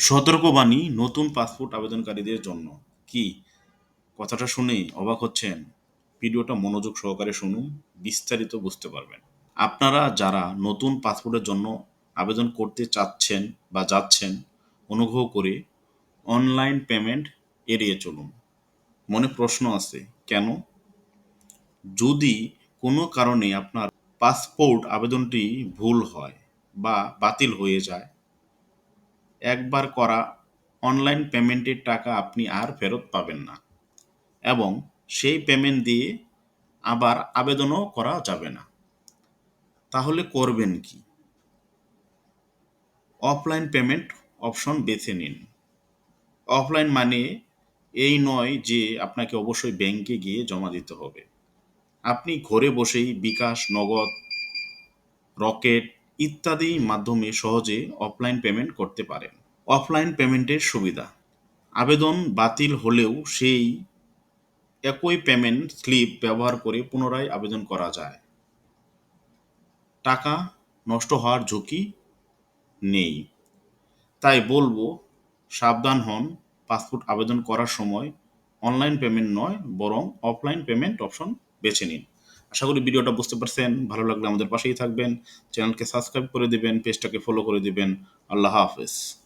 সতর্কবাণী নতুন পাসপোর্ট আবেদনকারীদের জন্য। কি? কথাটা শুনে অবাক হচ্ছেন। ভিডিওটা মনোযোগ সহকারে শুনুন, বিস্তারিত বুঝতে পারবেন। আপনারা যারা নতুন পাসপোর্টের জন্য আবেদন করতে চাচ্ছেন বা যাচ্ছেন, অনুগ্রহ করে অনলাইন পেমেন্ট এড়িয়ে চলুন। মনে প্রশ্ন আছে, কেন? যদি কোনো কারণে আপনার পাসপোর্ট আবেদনটি ভুল হয় বা বাতিল হয়ে যায় একবার করা অনলাইন পেমেন্টের টাকা আপনি আর ফেরত পাবেন না। এবং সেই পেমেন্ট দিয়ে আবার আবেদনও করা যাবে না। তাহলে করবেন কি? অফলাইন পেমেন্ট অপশন বেছে নিন। অফলাইন মানে এই নয় যে আপনাকে অবশ্যই ব্যাংকে গিয়ে জমা দিতে হবে। আপনি ঘরে বসেই বিকাশ, নগদ, রকেট ইত্যাদি মাধ্যমে সহজে অফলাইন পেমেন্ট করতে পারেন অফলাইন পেমেন্টের সুবিধা। আবেদন বাতিল হলেও সেই একই পেমেন্ট স্লিপ ব্যবহার করে পুনরায় আবেদন করা যায়। টাকা নষ্ট হওয়ার ঝুঁকি নেই। তাই বলব, সাবধান হন, পাসপোর্ট আবেদন করার সময় অনলাইন পেমেন্ট নয়, বরং অফলাইন পেমেন্ট অপশন বেছে নিন। আশা করি ভিডিওটা বুঝতে পারছেন। ভালো লাগলে আমাদের পাশেই থাকবেন। চ্যানেলকে সাবস্ক্রাইব করে দিবেন, পেজটাকে ফলো করে দিবেন। আল্লাহ হাফেজ।